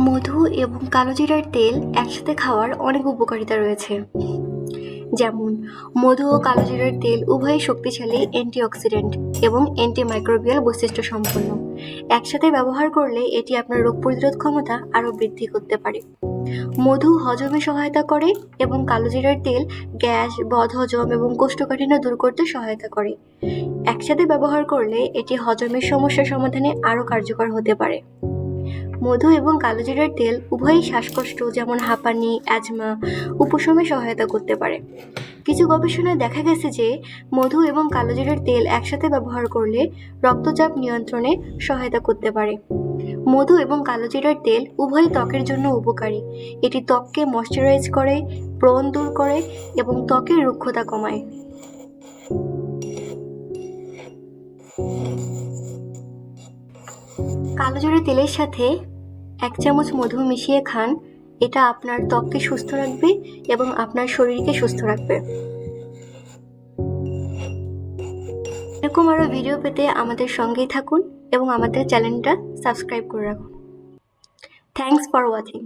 মধু এবং কালোজিরার তেল একসাথে খাওয়ার অনেক উপকারিতা রয়েছে। যেমন, মধু ও কালোজিরার তেল উভয়ই শক্তিশালী অ্যান্টিঅক্সিডেন্ট এবং অ্যান্টিমাইক্রোবিয়াল বৈশিষ্ট্য সম্পন্ন। একসাথে ব্যবহার করলে এটি আপনার রোগ প্রতিরোধ ক্ষমতা আরও বৃদ্ধি করতে পারে। মধু হজমে সহায়তা করে এবং কালোজিরার তেল গ্যাস, বদহজম এবং কোষ্ঠকাঠিন্য দূর করতে সহায়তা করে। একসাথে ব্যবহার করলে এটি হজমের সমস্যা সমাধানে আরও কার্যকর হতে পারে। মধু এবং কালোজিরার তেল উভয়ই শ্বাসকষ্ট, যেমন হাঁপানি, অ্যাজমা, উপশমে সহায়তা করতে পারে। কিছু গবেষণায় দেখা গেছে যে, মধু এবং কালোজিরার তেল একসাথে ব্যবহার করলে রক্তচাপ নিয়ন্ত্রণে সহায়তা করতে পারে। মধু এবং কালোজিরার তেল উভয়ই ত্বকের জন্য উপকারী। এটি ত্বককে ময়শ্চারাইজ করে, ব্রণ দূর করে এবং ত্বকের রুক্ষতা কমায়। কালো কালোজিরা তেলের সাথে এক চামচ মধু মিশিয়ে খান। এটা আপনার ত্বককে সুস্থ রাখবে এবং আপনার শরীরকে সুস্থ রাখবে। এরকম আরও ভিডিও পেতে আমাদের সঙ্গেই থাকুন এবং আমাদের চ্যানেলটা সাবস্ক্রাইব করে রাখুন। Thanks for watching